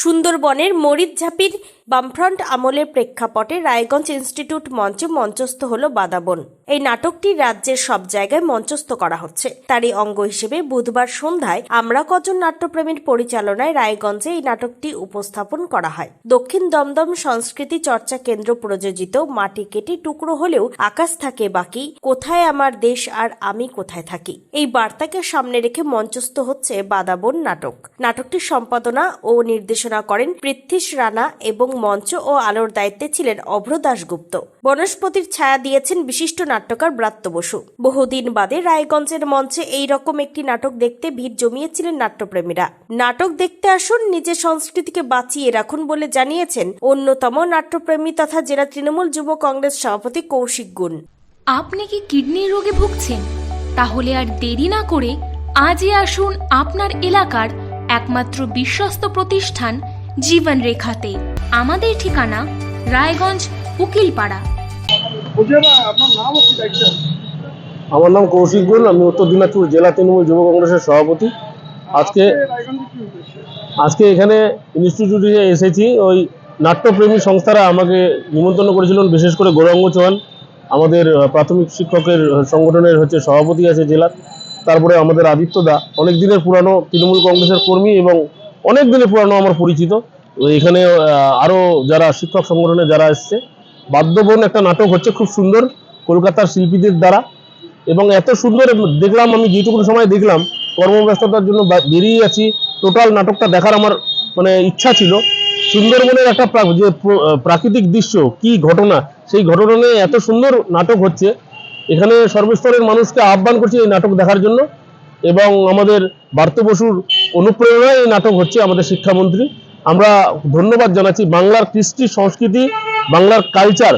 সুন্দরবনের মরিচঝাপির বামফ্রন্ট আমলের প্রেক্ষাপটে রায়গঞ্জ ইনস্টিটিউট মঞ্চে মঞ্চস্থ হল বাদাবন। এই নাটকটি রাজ্যের সব জায়গায় মঞ্চস্থ করা হচ্ছে। তারই অঙ্গ হিসেবে বুধবার সন্ধ্যায় আমরা কজন নাট্যপ্রেমীর পরিচালনায় রায়গঞ্জে এই নাটকটি উপস্থাপন করা হয়। দক্ষিণ দমদম সংস্কৃতি চর্চা কেন্দ্র প্রযোজিত মাটি কেটে টুকরো হলেও আকাশ থাকে বাকি, কোথায় আমার দেশ আর আমি কোথায় থাকি? এই বার্তাকে সামনে রেখে মঞ্চস্থ হচ্ছে বাদাবন নাটক। নাটকটির সম্পাদনা ও নির্দেশনা করেন পৃথ্বীশ রানা এবং মঞ্চ ও আলোর দায়িত্বে ছিলেন অভ্র দাশগুপ্ত। বনস্পতির ছায়া দিয়েছেন বিশিষ্ট নাট্যকার ব্রাত্য বসু। বহুদিন বাদে রায়গঞ্জের মঞ্চে এই রকম একটি নাটক দেখতে ভিড় জমিয়েছিলেন নাট্যপ্রেমীরা। নাটক দেখতে আসুন, নিজের সংস্কৃতিকে বাঁচিয়ে রাখুন বলে জানিয়েছেন অন্যতম নাট্যপ্রেমী তথা জেলা তৃণমূল যুব কংগ্রেস সভাপতি কৌশিক গুণ। আপনি কি কিডনির রোগে ভুগছেন? তাহলে আর দেরি না করে আজই আসুন আপনার এলাকার একমাত্র বিশ্বস্ত প্রতিষ্ঠান জীবন রেখাতে আমাদের ঠিকানা রায়গঞ্জ উকিলপাড়া। আমার নাম কৌশিক গোল আমি উত্তর দিনাজপুর জেলা তৃণমূল যুব কংগ্রেসের সভাপতি। আজকে আজকে এখানে ইনস্টিটিউটে এসেছি। ওই নাট্যপ্রেমী সংস্থারা আমাকে নিমন্ত্রণ করেছিলেন বিশেষ করে গৌরাঙ্গ চৌহান। আমাদের প্রাথমিক শিক্ষকের সংগঠনের হচ্ছে সভাপতি আছে জেলার তারপরে আমাদের আদিত্য দা। অনেক দিনের পুরানো তৃণমূল কংগ্রেসের কর্মী এবং অনেক দিনের পুরানো আমার পরিচিত। এখানে আহ, আরও যারা শিক্ষক সংগঠনে যারা এসছে বাদ্যবন একটা নাটক হচ্ছে খুব সুন্দর কলকাতার শিল্পীদের দ্বারা। এবং এত সুন্দর দেখলাম আমি যেটুকু সময় দেখলাম কর্মব্যস্ততার জন্য বেরিয়ে আছি। টোটাল নাটকটা দেখার আমার মানে ইচ্ছা ছিল। সুন্দরবনের একটা যে প্রাকৃতিক দৃশ্য কি ঘটনা সেই ঘটনা নিয়ে এত সুন্দর নাটক হচ্ছে। এখানে সর্বস্তরের মানুষকে আহ্বান করছি এই নাটক দেখার জন্য। এবং আমাদের বার্ত বসুর অনুপ্রেরণায় এই নাটক হচ্ছে আমাদের শিক্ষামন্ত্রী। আমরা ধন্যবাদ জানাচ্ছি বাংলার কৃষ্টি সংস্কৃতি, বাংলার কালচার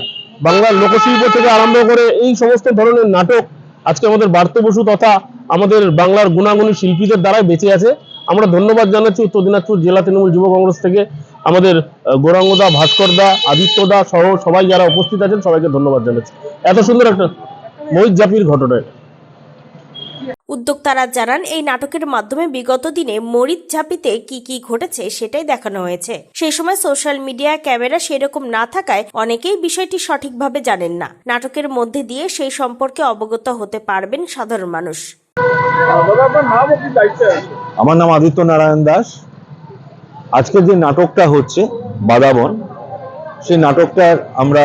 বাংলার লোকশিল্প থেকে আরম্ভ করে এই সমস্ত ধরনের নাটক আজকে আমাদের বার্ত বসু তথা আমাদের বাংলার গুণাগুণী শিল্পীদের দ্বারাই বেঁচে আছে আমরা ধন্যবাদ জানাচ্ছি উত্তর দিনাজপুর জেলা তৃণমূল যুব কংগ্রেস থেকে আমাদের গৌরাঙ্গদা ভাস্করদা আদিত্যদা সহ সবাই যারা উপস্থিত আছেন সবাইকে ধন্যবাদ জানাচ্ছি এত সুন্দর একটা মহিত জাপির ঘটনা। উদ্যোক্তারা জানান, এই নাটকের মাধ্যমে বিগত দিনে মরিচ ঝাঁপিতে কি কি ঘটেছে সেটাই দেখানো হয়েছে। সেই সময় সোশ্যাল মিডিয়া ক্যামেরা সেরকম না থাকায় অনেকেই বিষয়টি সঠিকভাবে জানেন না। নাটকের মধ্যে দিয়ে সেই সম্পর্কে অবগত হতে পারবেন সাধারণ মানুষ। আমার নাম আদিত্য নারায়ণ দাস। আজকে যে নাটকটা হচ্ছে, বাদাবন, সেই নাটকটার আমরা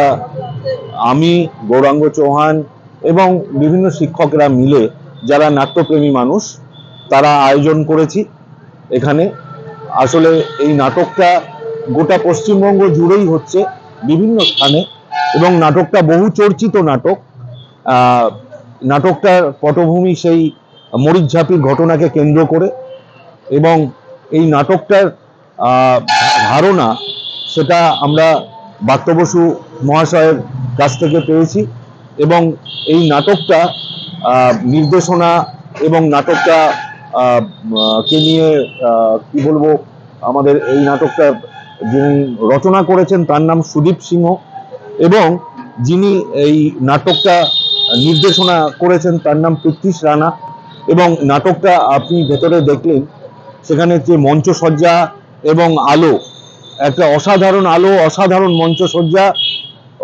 আমি, গৌরাঙ্গ চৌহান এবং বিভিন্ন শিক্ষকরা মিলে যারা নাট্যপ্রেমী মানুষ, তারা আয়োজন করেছি এখানে। আসলে এই নাটকটা গোটা পশ্চিমবঙ্গ জুড়েই হচ্ছে বিভিন্ন স্থানে এবং নাটকটা বহু চর্চিত নাটক। নাটকটার পটভূমি সেই মরিচঝাপির ঘটনাকে কেন্দ্র করে এবং এই নাটকটার ধারণা সেটা আমরা বাত্য বসু মহাশয়ের কাছ থেকে পেয়েছি এবং এই নাটকটা নির্দেশনা এবং নাটকটা কে নিয়ে কি বলব, আমাদের এই নাটকটা যিনি রচনা করেছেন তার নাম সুদীপ সিংহ এবং যিনি এই নাটকটা নির্দেশনা করেছেন তার নাম পৃথ্বীশ রানা এবং নাটকটা আপনি ভেতরে দেখলেন, সেখানে যে মঞ্চসজ্জা এবং আলো, একটা অসাধারণ আলো, অসাধারণ মঞ্চসজ্জা,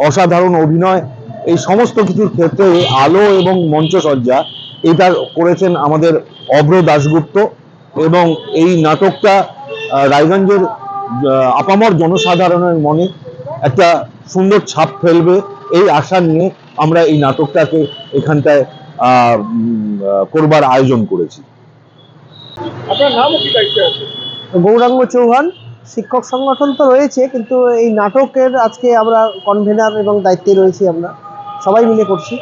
অসাধারণ অভিনয় এই সমস্ত কিছুর ক্ষেত্রে আলো এবং মঞ্চসজ্জা এটা করেছেন আমাদের অভ্র দাশগুপ্ত এবং এই নাটকটা রায়গঞ্জের আপামর জনসাধারণের মনে একটা সুন্দর ছাপ ফেলবে এই আশা নিয়ে আমরা এই নাটকটাকে এখানটায় আহ, করবার আয়োজন করেছি। আপনার নাম ও কি দায়িত্বে আছে? গৌরাঙ্গ চৌহান শিক্ষক সংগঠন তো রয়েছে কিন্তু এই নাটকের আজকে আমরা কনভেনার এবং দায়িত্বে রয়েছি আমরা। সবাই মিলে করছি।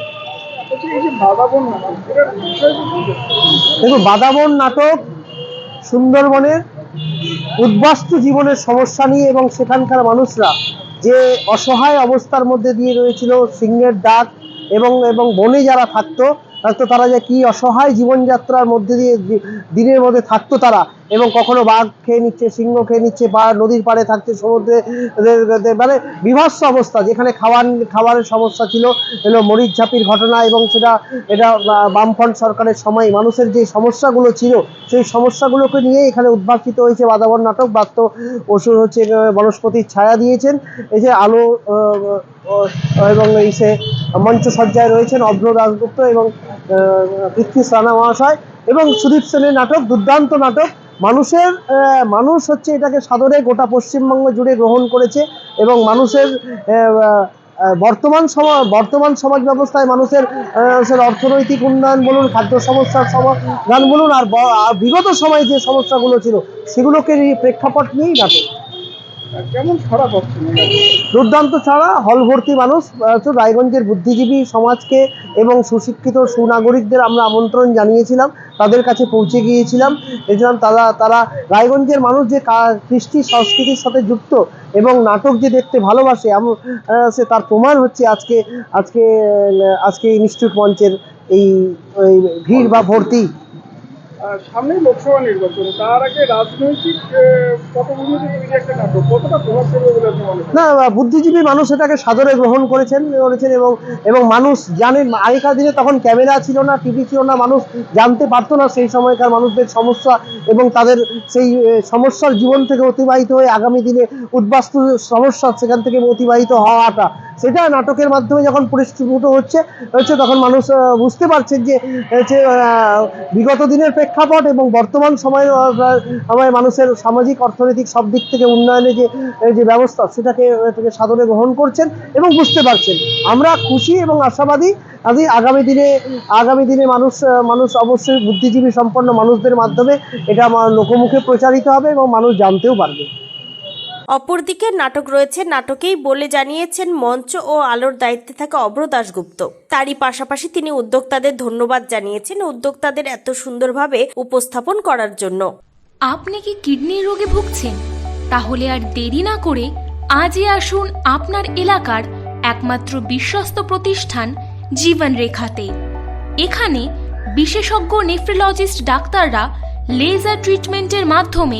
দেখুন বাদাবন নাটক সুন্দরবনের উদ্বাস্তু জীবনের সমস্যা নিয়ে এবং সেখানকার মানুষরা যে অসহায় অবস্থার মধ্যে দিয়ে রয়েছিল সিংহের ডাক এবং এবং বনে যারা থাকতো থাকতো তারা যে কি অসহায় জীবনযাত্রার মধ্যে দিয়ে দিনের মধ্যে থাকতো তারা। এবং কখনো বাঘ খেয়ে নিচ্ছে, সিংহ খেয়ে নিচ্ছে বা নদীর পাড়ে থাকছে, সমুদ্রে মানে বিভৎস অবস্থা। যেখানে খাওয়ার খাবারের সমস্যা ছিল, এলো মরিচ ঝাঁপির ঘটনা এবং সেটা, এটা বামফ্রন্ট সরকারের সময় মানুষের যে সমস্যাগুলো ছিল, সেই সমস্যাগুলোকে নিয়ে এখানে উদ্ভাসিত হয়েছে বাদাবন নাটক। বাত্য অসুর হচ্ছে বনস্পতির ছায়া দিয়েছেন। এই যে আলো এবং এই সে মঞ্চসজ্জায় রয়েছেন অভ্র দাসগুপ্ত এবং পৃথ্বী রানা মহাশয় এবং সুদীপ সেনের নাটক, দুর্দান্ত নাটক। মানুষের মানুষ হচ্ছে এটাকে সাদরে গোটা পশ্চিমবঙ্গ জুড়ে গ্রহণ করেছে এবং মানুষের বর্তমান সমাজ বর্তমান সমাজ ব্যবস্থায় মানুষের অর্থনৈতিক উন্নয়ন বলুন, খাদ্য সমস্যার সমাধান বলুন, আর বিগত সময়ে যে সমস্যাগুলো ছিল, সেগুলোকে প্রেক্ষাপট নিয়েই নাটক দুর্দান্ত ছাড়া হল ভর্তি মানুষ রায়গঞ্জের বুদ্ধিজীবী সমাজকে এবং সুশিক্ষিত সুনাগরিকদের আমরা আমন্ত্রণ জানিয়েছিলাম, তাদের কাছে পৌঁছে গিয়েছিলাম। এছিলাম তারা তারা রায়গঞ্জের মানুষ যে কৃষ্টি সংস্কৃতির সাথে যুক্ত এবং নাটক যে দেখতে ভালোবাসে সে তার প্রমাণ হচ্ছে আজকে আজকে আজকে ইনস্টিটিউট মঞ্চের এই ভিড় বা ভর্তি। আর সামনেই লোকসভা নির্বাচন, তার আগে রাজনৈতিক একটা নাটক, কতটা প্রভাব ফেলবে বলে না বুদ্ধিজীবী মানুষ এটাকে সাদরে গ্রহণ করেছেন করেছেন এবং এবং মানুষ জানেন আগেকার দিনে তখন ক্যামেরা ছিল না, টিভি ছিল না, মানুষ জানতে পারতো না সেই সময়কার মানুষদের সমস্যা এবং তাদের সেই সমস্যার জীবন থেকে অতিবাহিত হয়ে আগামী দিনে উদ্বাস্তু সমস্যা সেখান থেকে অতিবাহিত হওয়াটা। সেটা নাটকের মাধ্যমে যখন পরিস্ফুট হচ্ছে হচ্ছে তখন মানুষ বুঝতে পারছেন যে, হচ্ছে বিগত দিনের প্রেক্ষাপট এবং বর্তমান সময়ে মানুষের সামাজিক, অর্থনৈতিক সব দিক থেকে উন্নয়নে যে যে ব্যবস্থা, সেটাকে, এটাকে সাদরে গ্রহণ করছেন এবং বুঝতে পারছেন। আমরা খুশি এবং আশাবাদী, আদি আগামী দিনে আগামী দিনে মানুষ মানুষ অবশ্যই বুদ্ধিজীবী সম্পন্ন মানুষদের মাধ্যমে এটা লোকমুখে প্রচারিত হবে এবং মানুষ জানতেও পারবে। অপরদিকে নাটক রয়েছে, নাটকেই বলে জানিয়েছেন মঞ্চ ও আলোর দায়িত্বে থাকা অভ্র দাশগুপ্ত। তারই পাশাপাশি তিনি উদ্যোক্তাদের ধন্যবাদ জানিয়েছেন উদ্যোক্তাদের এত সুন্দরভাবে উপস্থাপন করার জন্য। আপনি কি কিডনির রোগে ভুগছেন? তাহলে আর দেরি না করে আজই আসুন আপনার এলাকার একমাত্র বিশ্বস্ত প্রতিষ্ঠান জীবন রেখাতে এখানে বিশেষজ্ঞ নেফ্রোলজিস্ট ডাক্তাররা লেজার ট্রিটমেন্টের মাধ্যমে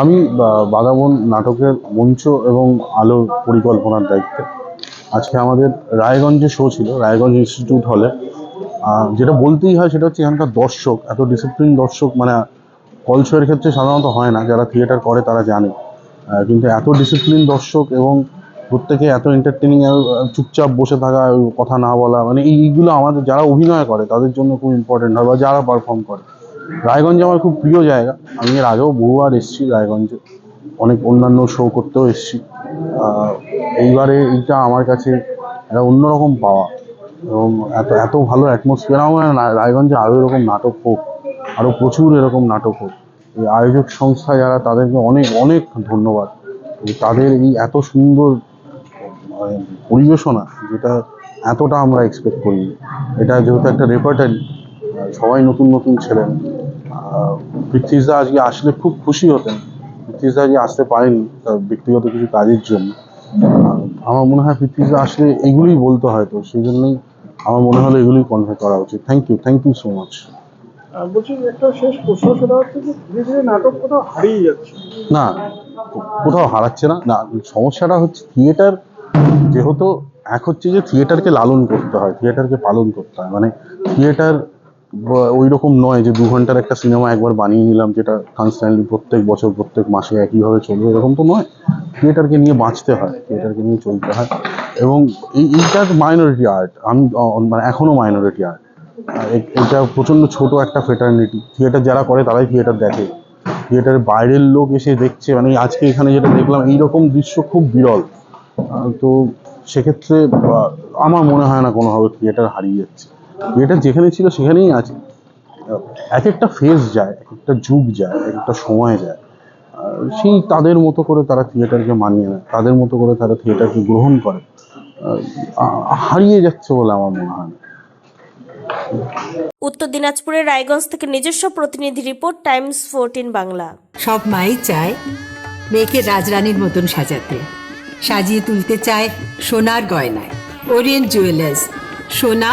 আমি বাদাবন নাটকের মঞ্চ এবং আলোর পরিকল্পনার দায়িত্বে। আজকে আমাদের রায়গঞ্জে শো ছিল, রায়গঞ্জ ইনস্টিটিউট হলে যেটা বলতেই হয় সেটা হচ্ছে এখানকার দর্শক, এত ডিসিপ্লিন দর্শক মানে কল শোয়ের ক্ষেত্রে সাধারণত হয় না, যারা থিয়েটার করে তারা জানে। কিন্তু এত ডিসিপ্লিন দর্শক এবং প্রত্যেকে এত এন্টারটেনিং চুপচাপ বসে থাকা, কথা না বলা মানে এইগুলো আমাদের, যারা অভিনয় করে তাদের জন্য খুব ইম্পর্টেন্ট হয়, বা যারা পারফর্ম করে। রায়গঞ্জ আমার খুব প্রিয় জায়গা। আমি এর আগেও বহুবার এসেছি রায়গঞ্জে অনেক অন্যান্য শো করতেও এসেছি। এইবারে এইটা আমার কাছে একটা অন্যরকম পাওয়া। এবং এত এত ভালো অ্যাটমসফিয়ার আমার রায়গঞ্জে আরও এরকম নাটক হোক, আরও প্রচুর এরকম নাটক হোক, এই আয়োজক সংস্থা যারা, তাদেরকে অনেক অনেক ধন্যবাদ। তাদের এই এত সুন্দর মানে পরিবেশনা, যেটা এতটা আমরা এক্সপেক্ট করি এটা যেহেতু একটা রেপার্টারি সবাই নতুন নতুন ছিলেন পৃথ্বীজদা আজকে আসলে খুব খুশি হতেন। পৃথ্বীজদা আজকে আসতে পারেনি তার ব্যক্তিগত কিছু কাজের জন্য। আমার মনে হয় পৃথ্বীজদা আসলে এগুলোই বলতে হয়তো সেই জন্যই আমার মনে হলো এগুলোই কনভে করা উচিত। Thank you thank you so much বলছি একটা শেষ প্রশ্ন সেটা হচ্ছে যে ধীরে ধীরে নাটক কোথাও হারিয়ে যাচ্ছে। না কোথাও হারাচ্ছে না। না সমস্যাটা হচ্ছে থিয়েটার যেহেতু এক হচ্ছে যে থিয়েটারকে লালন করতে হয় থিয়েটারকে পালন করতে হয়। মানে থিয়েটার ওই রকম নয় যে দু ঘণ্টার একটা সিনেমা একবার বানিয়ে নিলাম যেটা কনস্ট্যান্টলি প্রত্যেক বছর, প্রত্যেক মাসে একইভাবে চলবে, এরকম তো নয়। থিয়েটারকে নিয়ে বাঁচতে হয়, থিয়েটারকে নিয়ে চলতে হয়। এবং এই এইটার মাইনরিটি আর্ট আমি মানে এখনও মাইনরিটি আর্ট এটা প্রচণ্ড ছোট একটা ফেটার্নিটি থিয়েটার যারা করে, তারাই থিয়েটার দেখে। থিয়েটারের বাইরের লোক এসে দেখছে মানে আজকে এখানে যেটা দেখলাম, এইরকম দৃশ্য খুব বিরল। তো সেক্ষেত্রে আমার মনে হয় না কোনোভাবে থিয়েটার হারিয়ে যাচ্ছে। থিয়েটার যেখানে ছিল সেখানেই আছে। এক একটা ফেজ যায় এক একটা যুগ যায় এক একটা সময় যায়। সেই তাদের মতো করে তারা থিয়েটারকে মানিয়ে নেয় তাদের মতো করে তারা থিয়েটারকে গ্রহণ করে। হারিয়ে যাচ্ছে বলে আমার মনে হয় উত্তর দিনাজপুরের রায়গঞ্জ থেকে নিজস্ব প্রতিনিধি রিপোর্ট টাইমস ফোরটিন বাংলা। সব মাই চায় মেয়েকে রাজরানীর মতন সাজাতে। সাজিয়ে তুলতে চায় সোনার গয়নায়। ওরিয়েন্ট জুয়েলার্স সোনা